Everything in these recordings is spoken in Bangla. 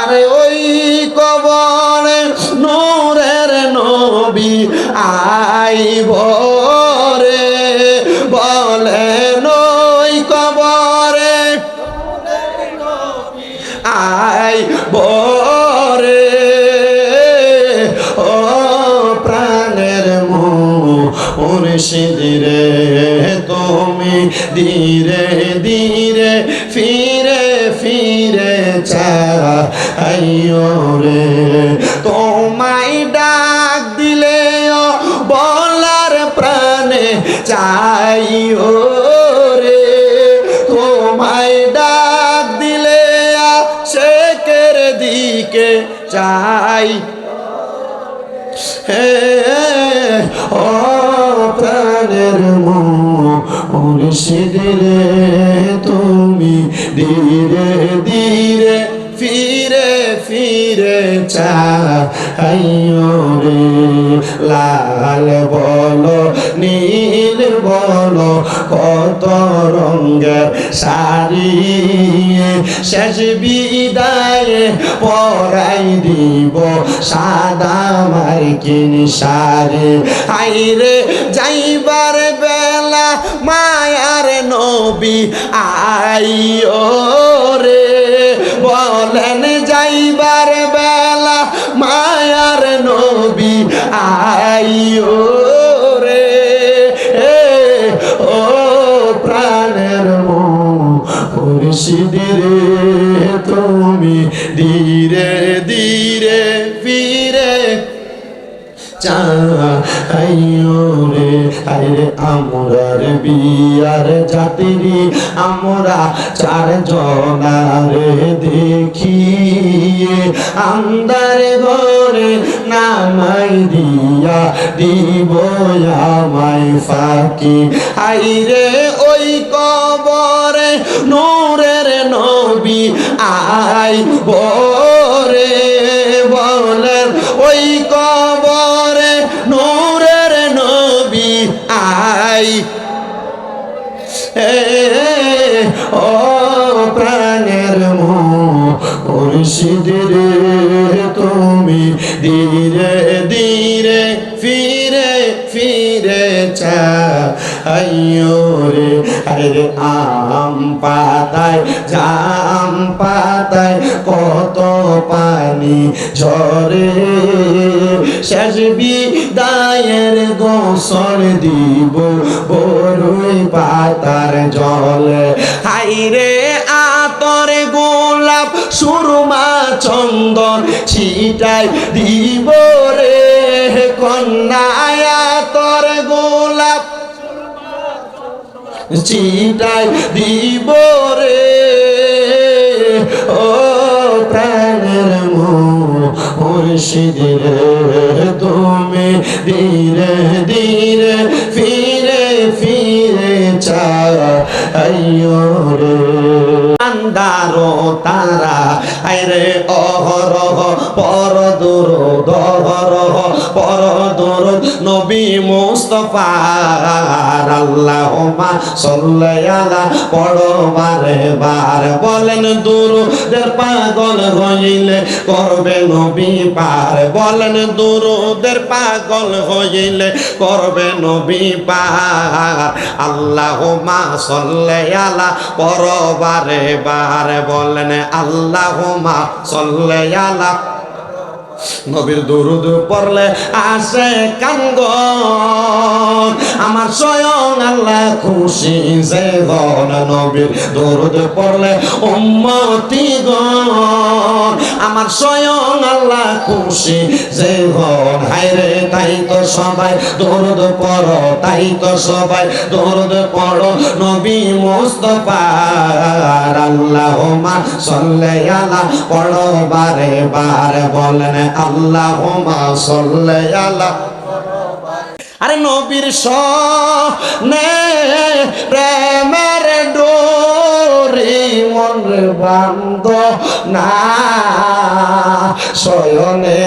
আরে ওই কবরে নূরের নবী আইব রে। বলে নই কবরে আই বরে ও প্রাণের মুর্শিদ রে, তুমি ধীরে ধীরে চাইও রে। তোমায় ডাক দিলে ও বলার প্রাণে চাইও রে। তোমায় ডাক দিলে শেখের দিকে চাই হে, ও প্রাণের মুর্শিদ রে, তুমি ধীরে ধীরে ফিরে লাল বলো, নীল বলো, কত রঙের শাড়ি। শেষ বিদায়ে পরাই দিব সাদা মার্কিন শাড়ি। আইরে যাইবার বেলা মায়ার নবী আইও আইও রে এ, ও প্রাণের মুর্শিদ রে তুমি ধীরে ধীরে ফিরে চাইও রে আরে আমরার বিয়ার জাতিরি। আমরা চার জনারে দেখি আন্দার ঘরে নামাই দিয়া দিব আমায় ফাঁকি। আইরে ওই কবরে নূরের নবী আই বরে বলেন, ওই কবরে এ ও প্রাণের মুর্শিদ। চাইও রে আরে আম পাতায়, জাম পাতায় কত পানি ঝরে। শেষ বিদায়ের গোসল দিব বরুই পাতার জলে। হাইরে আতর গোলাপ সুরমা চন্দন ছিটাই দিব রে কন্যায়। চিটাই দিব রে। ও প্রাণের মুর্শিদ রে, তুমি ধীরে ধীরে ফিরে ফিরে চাইও রে। আন্দারো তারা আইরে অহরহ পর দূর দহরহ পর নবী মুস্তফার আল্লাহুম্মা সাল্লি আলা পড়ো বারে। বার বলেন, দুরুদের পাগল হইলে করবে নবী পার? বলেন, দুরুদের পাগল হইলে করবে নবী পার। আল্লাহুম্মা সাল্লি আলা পড়ো বারে বার। বলেন, আল্লাহুম্মা সাল্লি আলা নবীর দুরুদ পড়লে আসে কাঙ্গ। আমার স্বয়ং আল্লাহ খুশি যে নবীর দুরুদ পড়লে উম্মতি গণ। আমার স্বয়ং আল্লাহ খুশি যে গণ। হাইরে তাই তো সবাই দরুদ পড়ো, তাই তো সবাই দরুদ পড়ো নবী মুস্তফার আল্লাহুম্মা সাল্লি আলা পড়ো বারে বারে বলেন, আল্লাহুম্মা সাল্লি আলা আরে নবীর সনে প্রেমের ডোরি মন বান্দ না। শয়নে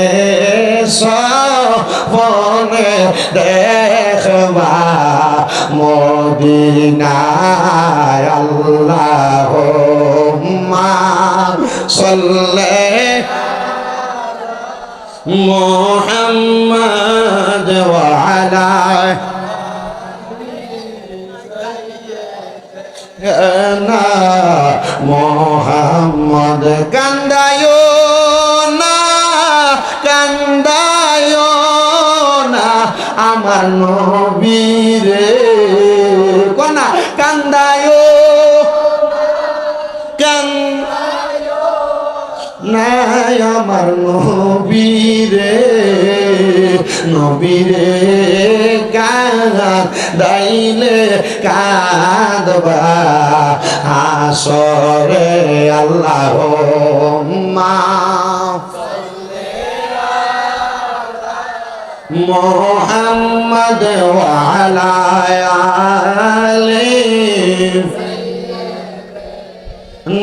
সপনে দেখবা মদিনায় আল্লাহ মা সল্লে মোহাম্মদ وعلى না মোহাম্মদ কান্দায় না কান্দায় না আমার নবীরে দাইলে কাঁদবা। আসরে আল্লাহ মোহাম্মদ ওয়ালা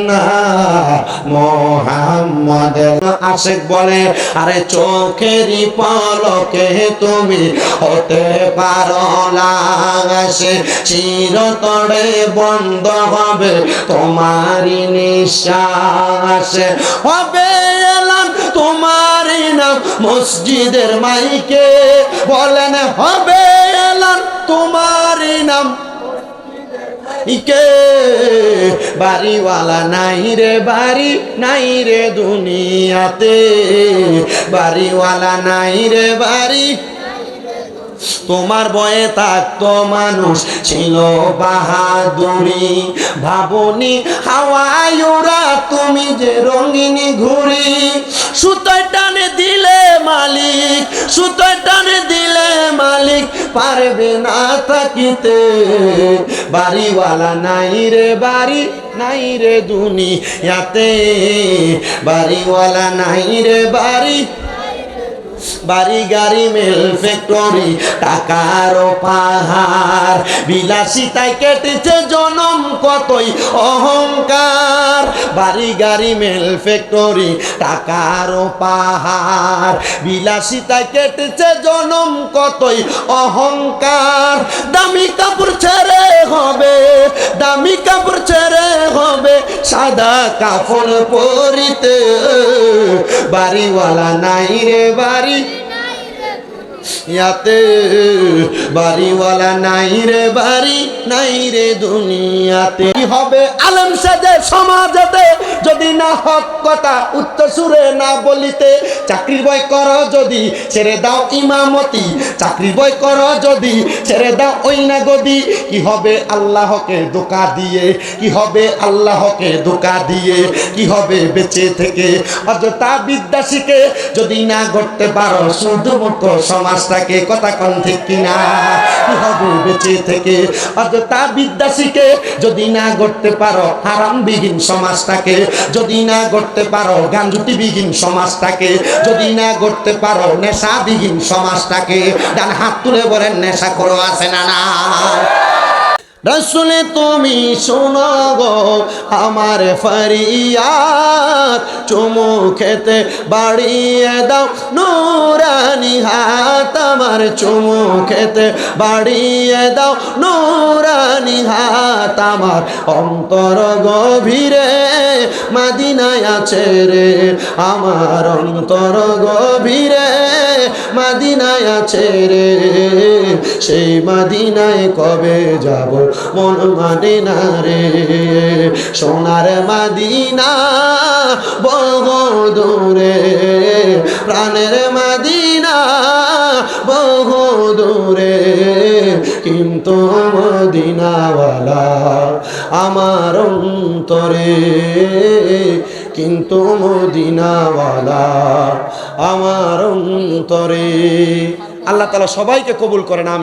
না মোহাম্মদ আশেক বলে, আরে চোখেরই পলকে তুমি হতে পারো লাগাসে চিরতরে বন্ধ হবে, তোমারই নিঃশ্বাস। হবে এলাম তোমারই নাম মসজিদের মাইকে। বলেন, হবে এলাম তোমারই নাম ইকে বাড়িওয়ালা নাই রে, বাড়ি নাই রে দুনিয়াতে। বাড়িওয়ালা নাই রে, বাড়ি তোমার বয়ে থাকতো মানুষ, ছিল বাহাদুরি। ভাবনি হাওয়ায় ওরা তুমি যে রঙিনী ঘুরি সুতোয় টানে দিলে মালিক, সুতোয় টানে পারবে না থাকিতে। বাড়িওয়ালা নাই রে বাড়ি নাই রে দুনিয়াতে। বাড়িওয়ালা নাই রে বাড়ি বাড়ি গাড়ি মেল ফ্যাক্টরি টাকার পাহাড়। বিলাসিতায় কেটেছে জনম কতই অহংকার। বাড়ি গাড়ি মেল ফ্যাক্টরি টাকার পাহাড়। বিলাসিতায় কেটেছে জনম কতই অহংকার। দামি কাপড় ছেড়ে হবে, দামি কাপড় ছেড়ে হবে, সাদা কাপড় পরিতে। বাড়িওয়ালা নাই রে বাড়ি Ronnie. ইয়াতে বাড়িওয়ালা নাই রে, বাড়ি নাই রে দুনিয়াতে। কি হবে আলম সাজে সমাজেতে? যদি না হক কথা উচ্চ সুরে না বলিতে চাকরি বয় কর যদি, ছেড়ে দাও ইমামতি। চাকরি বয় কর যদি, ছেড়ে দাও ওই না গদি কি হবে আল্লাহকে দোকা দিয়ে? কি হবে আল্লাহকে দোকা দিয়ে? কি হবে বেঁচে থেকে? অযথা বিদ্যা শিখে যদি না করতে পারো শুধুমুক্ত সমাজটাকে কথা কন ঠিক কিনা? হবু বেঁচে থেকে অযথা বিদ্যা শিখে যদি না গড়তে পারো, হারামবিহীন সমাজটাকে যদি না গড়তে পারো গাঞ্জুতিবিহীন সমাজটাকে যদি না গড়তে পারো, নেশাবিহীন সমাজটাকে, ডান হাত তুলে বলেন নেশা করো আসে না না রসুলে তুমি শোনো গো, আমার ফরিয়াদ। চুমু খেতে বাড়িয়ে দাও, নুরানি হাত আমার। চুমু খেতে বাড়িয়ে দাও, নুরানি হাত আমার। অন্তর গভীরে মাদিনায় আছে রে, আমার অন্তর গভীরে মাদিনায় আছে রে। সেই মাদিনায় কবে যাব মন মানে না রে। সোনার মাদিনা বহু দূরে, প্রাণের মাদিনা বহু দূরে। কিন্তু মদিনাওয়ালা আমার অন্তরে কিন্তু মদিনাওয়ালা আমার অন্তরে। আল্লাহ তালা সবাইকে কবুল করেন আমি